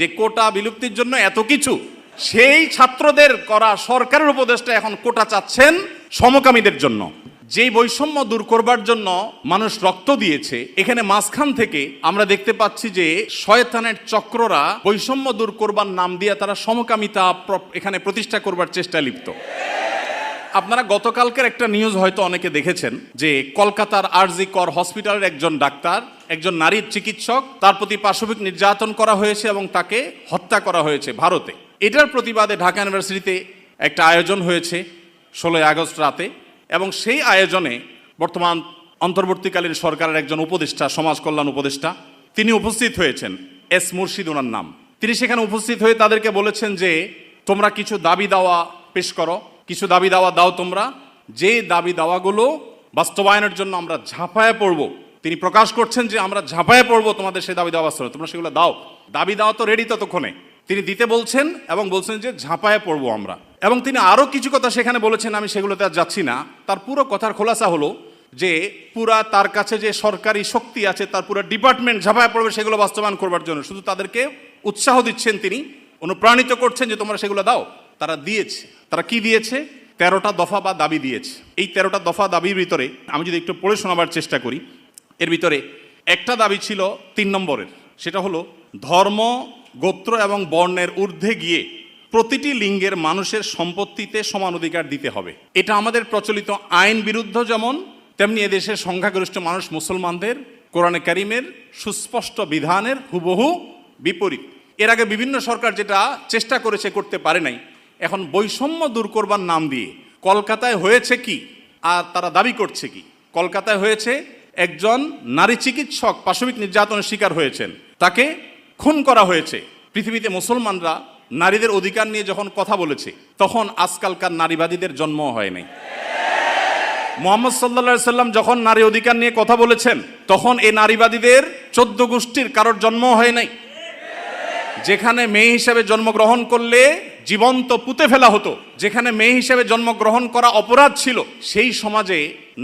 যে কোটা বিলুপ্তির জন্য এত কিছু, সেই ছাত্রদের করা সরকারের উপদেষ্টা এখন কোটা চাচ্ছেন সমকামীদের জন্য। যেই বৈষম্য দূর করবার জন্য মানুষ রক্ত দিয়েছে, এখানে মাঝখান থেকে আমরা দেখতে পাচ্ছি যে শয়তানের চক্ররা বৈষম্য দূর করবার নাম দিয়ে তারা সমকামিতা এখানে প্রতিষ্ঠা করবার চেষ্টা লিপ্ত। আপনারা গতকালকের একটা নিউজ হয়তো অনেকে দেখেছেন যে কলকাতার আরজি কর হসপিটালের একজন ডাক্তার একজন নারীর চিকিৎসক, তার প্রতি পাশবিক নির্যাতন করা হয়েছে এবং তাকে হত্যা করা হয়েছে ভারতে। এটার প্রতিবাদে ঢাকা ইউনিভার্সিটিতে একটা আয়োজন হয়েছে ষোলোই আগস্ট রাতে এবং সেই আয়োজনে বর্তমান অন্তর্বর্তীকালীন সরকারের একজন উপদেষ্টা, সমাজ কল্যাণ উপদেষ্টা, তিনি উপস্থিত হয়েছেন এস মুর্শিদ ওনার নাম। তিনি সেখানে উপস্থিত হয়ে তাদেরকে বলেছেন যে, তোমরা কিছু দাবি দাওয়া পেশ করো, কিছু দাবি দাওয়া দাও তোমরা। যে দাবি দাওয়াগুলো বাস্তবায়নের জন্য আমরা ঝাঁপায় পড়ব তিনি প্রকাশ করছেন যে আমরা ঝাঁপায় পড়ব তোমাদের সেই দাবি দাওয়া বাস্তবায়ন তোমরা সেগুলো দাও। দাবি দাওয়া তো রেডি ততক্ষণে। তিনি দিতে বলছেন এবং বলছেন যে ঝাঁপায় পড়ব আমরা। এবং তিনি আরও কিছু কথা সেখানে বলেছেন, আমি সেগুলোতে আর যাচ্ছি না। তার পুরো কথার খোলাসা হলো যে পুরা তার কাছে যে সরকারি শক্তি আছে, তার পুরো ডিপার্টমেন্ট ঝাঁপায় পড়বে, সেগুলো বাস্তবায়ন করবার জন্য। শুধু তাদেরকে উৎসাহ দিচ্ছেন তিনি, অনুপ্রাণিত করছেন যে তোমরা সেগুলো দাও। তারা দিয়েছে। তারা কি দিয়েছে? তেরোটা দফা বা দাবি দিয়েছে। এই তেরোটা দফা দাবির ভিতরে আমি যদি একটু পড়ে শোনাবার চেষ্টা করি এর ভিতরে একটা দাবি ছিল তিন নম্বরের। সেটা হলো, ধর্ম, গোত্র এবং বর্ণের ঊর্ধ্বে গিয়ে প্রতিটি লিঙ্গের মানুষের সম্পত্তিতে সমান অধিকার দিতে হবে। এটা আমাদের প্রচলিত আইন বিরুদ্ধ যেমন, তেমনি এদেশের সংখ্যাগরিষ্ঠ মানুষ মুসলমানদের, কোরআনে কারিমের সুস্পষ্ট বিধানের হুবহু বিপরীত। এর আগে বিভিন্ন সরকার যেটা চেষ্টা করেছে করতে পারে নাই, এখন বৈষম্য দূর করবার নাম দিয়ে কলকাতায় হয়েছে কি, আর তারা দাবি করছে কি? কলকাতায় হয়েছে একজন নারী চিকিৎসক পাশবিক নির্যাতনের শিকার হয়েছেন। তাকে খুন করা হয়েছে। পৃথিবীতে মুসলমানরা নারীদের অধিকার নিয়ে যখন কথা বলেছে, তখন আজকালকার নারীবাদীদের জন্ম হয় নাই। মোহাম্মদ সাল্লা সাল্লাম যখন নারী অধিকার নিয়ে কথা বলেছেন, তখন এই নারীবাদীদের চোদ্দ গোষ্ঠীর কারোর জন্ম হয় নাই। যেখানে মেয়ে হিসাবে জন্মগ্রহণ করলে জীবন্ত পুঁতে ফেলা হতো, যেখানে মেয়ে হিসাবে জন্মগ্রহণ করা অপরাধ ছিল, সেই সমাজে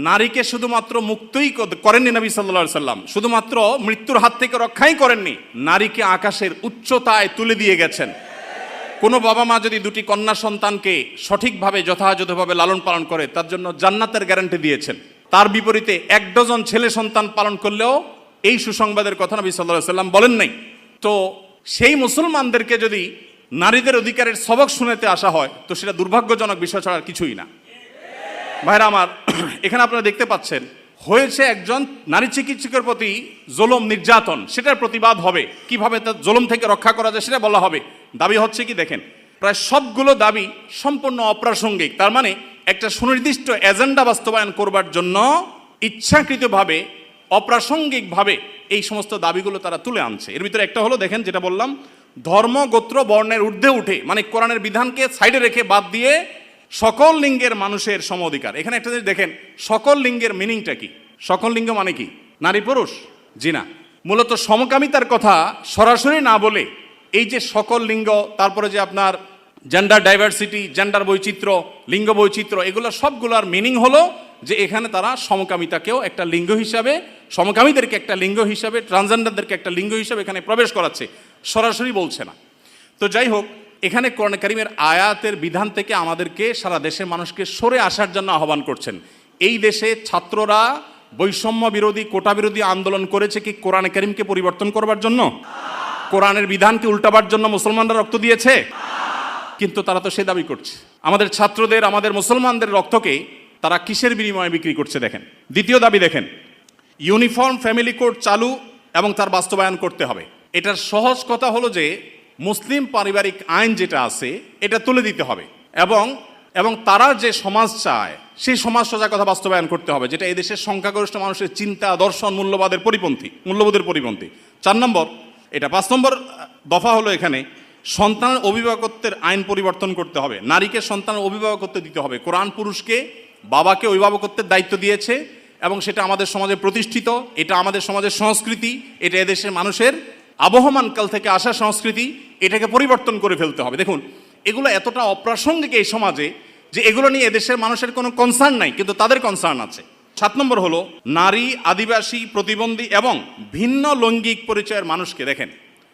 নারীকে শুধুমাত্র মুক্তই করেননি নবী সাল্লা সাল্লাম, শুধুমাত্র মৃত্যুর হাত থেকে রক্ষাই করেননি, নারীকে আকাশের উচ্চতায় তুলে দিয়ে গেছেন। কোনো বাবা মা যদি দুটি কন্যা সন্তানকে সঠিকভাবে, যথাযথভাবে লালন পালন করে, তার জন্য জান্নাতের গ্যারান্টি দিয়েছেন। তার বিপরীতে এক ডজন ছেলে সন্তান পালন করলেও এই সুসংবাদের কথা নবী সাল্লাহ সাল্লাম বলেন নাই। তো সেই মুসলমানদেরকে যদি নারীদের অধিকারের সবক শুনেতে আসা হয়, তো সেটা দুর্ভাগ্যজনক বিষয় ছাড়া কিছুই না। ভাইরা আমার, এখানে আপনারা দেখতে পাচ্ছেন, হয়েছে একজন নারী চিকিৎসকের প্রতি জোলম, নির্যাতন, সেটার প্রতিবাদ হবে। কীভাবে তার জোলম থেকে রক্ষা করা যায় সেটা বলা হবে। দাবি হচ্ছে কি, দেখেন, প্রায় সবগুলো দাবি সম্পূর্ণ অপ্রাসঙ্গিক। তার মানে একটা সুনির্দিষ্ট এজেন্ডা বাস্তবায়ন করবার জন্য ইচ্ছাকৃতভাবে, অপ্রাসঙ্গিকভাবে এই সমস্ত দাবিগুলো তারা তুলে আনছে। এর ভিতরে একটা হলো, দেখেন যেটা বললাম, ধর্ম, গোত্র, বর্ণের ঊর্ধ্বে উঠে মানে কোরআনের বিধানকে সাইডে রেখে বাদ দিয়ে সকল লিঙ্গের মানুষের সম অধিকার। এখানে একটা জিনিস দেখেন, সকল লিঙ্গের মিনিংটা কি? সকল লিঙ্গ মানে কি? নারী, পুরুষ? জি না। মূলত সমকামিতার কথা সরাসরি না বলে এই যে সকল লিঙ্গ, তারপরে যে আপনার জেন্ডার ডাইভার্সিটি জেন্ডার বৈচিত্র্য, লিঙ্গ বৈচিত্র্য, এগুলো সবগুলোর মিনিং হলো যে এখানে তারা সমকামিতাকেও একটা লিঙ্গ হিসাবে সমকামীদেরকে একটা লিঙ্গ হিসাবে ট্রান্সজেন্ডারদেরকে একটা লিঙ্গ হিসাবে এখানে প্রবেশ করাচ্ছে, সরাসরি বলছে না। তো যাই হোক, এখানে কোরআন করিমের আয়াতের বিধান থেকে আমাদেরকে সারা দেশের মানুষকে সরে আসার জন্য আহ্বান করছেন। এই দেশে ছাত্ররা বৈষম্য বিরোধী, কোটা বিরোধী আন্দোলন করেছে কি কোরআন করিমকে পরিবর্তন করবার জন্য? কোরআনের বিধানকে উল্টাবার জন্য মুসলমানরা রক্ত দিয়েছে? কিন্তু তারা তো সে দাবি করছে। আমাদের ছাত্রদের, আমাদের মুসলমানদের রক্তকে তারা কিসের বিনিময়ে বিক্রি করছে দেখেন? দ্বিতীয় দাবি দেখেন ইউনিফর্ম ফ্যামিলি কোড চালু এবং তার বাস্তবায়ন করতে হবে। এটার সহজ কথা হলো যে, মুসলিম পারিবারিক আইন যেটা আছে, এটা তুলে দিতে হবে এবং এবং তারা যে সমাজ চায়, সেই সমাজ সজাগ কথা বাস্তবায়ন করতে হবে, যেটা এদেশের সংখ্যাগরিষ্ঠ মানুষের চিন্তা, দর্শন, মূল্যবাদের পরিপন্থী, মূল্যবোধের পরিপন্থী। চার নম্বর, এটা পাঁচ নম্বর দফা হলো এখানে সন্তানের অভিভাবকত্বের আইন পরিবর্তন করতে হবে। নারীকে সন্তানের অভিভাবকত্ব দিতে হবে। কোরআন পুরুষকে বাবাকে অভিভাবকত্বের দায়িত্ব দিয়েছে এবং সেটা আমাদের সমাজে প্রতিষ্ঠিত, এটা আমাদের সমাজের সংস্কৃতি, এটা এদেশের মানুষের আবহমান কাল থেকে আসা সংস্কৃতি, এটাকে পরিবর্তন করে ফেলতে হবে। দেখুন, এগুলো এতটা অপ্রাসঙ্গিক এই সমাজে যে এগুলো নিয়ে এদেশের মানুষের কোনো কনসার্ন নাই, কিন্তু তাদের কনসার্ন আছে। সাত নম্বর হলো, নারী, আদিবাসী, প্রতিবন্ধী এবং ভিন্ন লৈঙ্গিক পরিচয়ের মানুষকে দেখেন।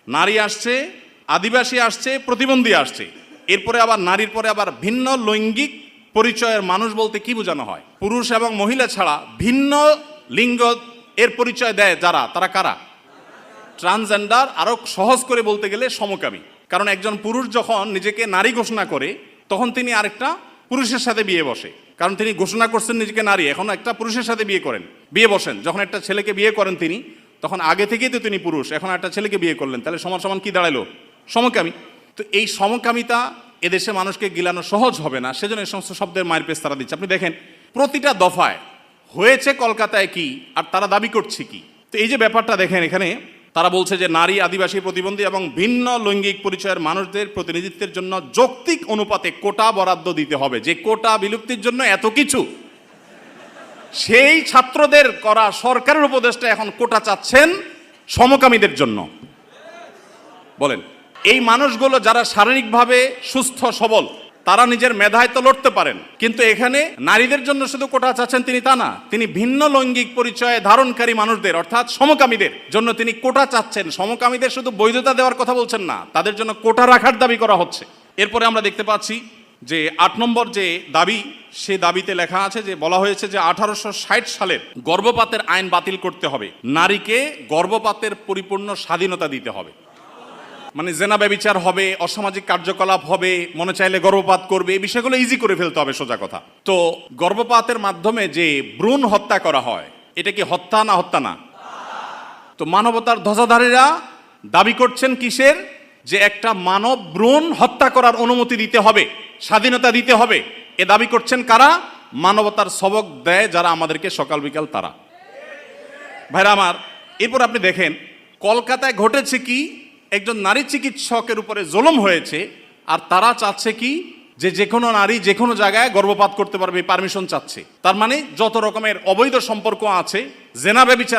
নারী আসছে, আদিবাসী আসছে, প্রতিবন্ধী আসছে। এরপরে আবার নারীর পরে আবার ভিন্ন লৈঙ্গিক পরিচয়ের মানুষ বলতে কি বোঝানো হয়? পুরুষ এবং মহিলা ছাড়া ভিন্ন লিঙ্গ এর পরিচয় দেয় যারা? তারা কারা? ট্রান্সজেন্ডার আরও সহজ করে বলতে গেলে সমকামী। কারণ একজন পুরুষ যখন নিজেকে নারী ঘোষণা করে, তখন তিনি আরেকটা পুরুষের সাথে বিয়ে বসে। কারণ তিনি ঘোষণা করছেন নিজেকে নারী, এখন একটা পুরুষের সাথে বিয়ে করেন। বিয়ে বসেন, যখন একটা ছেলেকে বিয়ে করেন তিনি, তখন আগে থেকেই তো তিনি পুরুষ, এখন একটা ছেলেকে বিয়ে করলেন। তাহলে সমান সমান কি দাঁড়াল? সমকামী। তো এই সমকামিতা এদেশে মানুষকে গিলানো সহজ হবে না, সেজন্য এই সমস্ত শব্দের মায়ের পেস তারা দিচ্ছে। আপনি দেখেন, প্রতিটা দফায় হয়েছে কলকাতায় কি, আর তারা দাবি করছে কি? তো এই যে ব্যাপারটা দেখেন এখানে, তারা বলছে যে নারী, আদিবাসী প্রতিবন্ধী এবং ভিন্ন লৈঙ্গিক পরিচয়ের মানুষদের প্রতিনিধিত্বের জন্য যৌক্তিক অনুপাতে কোটা বরাদ্দ দিতে হবে। যে কোটা বিলুপ্তির জন্য এত কিছু, সেই ছাত্রদের করা সরকারের উপদেশটা এখন কোটা চাচ্ছেন সমকামীদের জন্য। বলেন। এই মানুষগুলো যারা শারীরিকভাবে সুস্থ, সবল, তারা নিজের মেধায় তো লড়তে পারেন। কিন্তু এখানে নারীদের জন্য শুধু কোটা চাচ্ছেন তিনি তা না, তিনি ভিন্ন লৈঙ্গিক পরিচয়ে ধারণকারী মানুষদের, অর্থাৎ সমকামীদের জন্য তিনি কোটা চাচ্ছেন। সমকামীদের শুধু বৈধতা দেওয়ার কথা বলছেন না, তাদের জন্য কোটা রাখার দাবি করা হচ্ছে। এরপরে আমরা দেখতে পাচ্ছি যে আট নম্বর যে দাবি, সে দাবিতে লেখা আছে যে, বলা হয়েছে যে আঠারোশো ষাট সালের গর্ভপাতের আইন বাতিল করতে হবে। নারীকে গর্ভপাতের পরিপূর্ণ স্বাধীনতা দিতে হবে। মানে জেনা ব্যবিচার হবে, অসামাজিক কার্যকলাপ হবে, মনে চাইলে গর্ভপাত করবে, এই বিষয়গুলো ইজি করে ফেলতে হবে সোজা কথা। তো গর্ভপাতের মাধ্যমে যে ভ্রূণ হত্যা করা হয়, এটা কি হত্যা না হত্যা না? তো মানবতার ধ্বজাধারীরা দাবি করছেন কিসের? যে একটা মানব ভ্রূণ হত্যা করার অনুমতি দিতে হবে, স্বাধীনতা দিতে হবে। এ দাবি করছেন কারা? মানবতার সবক দেয় যারা আমাদেরকে সকাল বিকাল তারা। ভাইরা আমার, এরপর আপনি দেখেন, কলকাতায় ঘটেছে কি? একজন নারী চিকিৎসকের উপরে জলম হয়েছে, আর তারা চাচ্ছে কি যে যে কোনো নারী যে কোনো জায়গায় গর্ভপাত করতে পারবে পারমিশন চাচ্ছে। তার মানে যত রকমের অবৈধ সম্পর্ক আছে, জেনা ব্যবিচার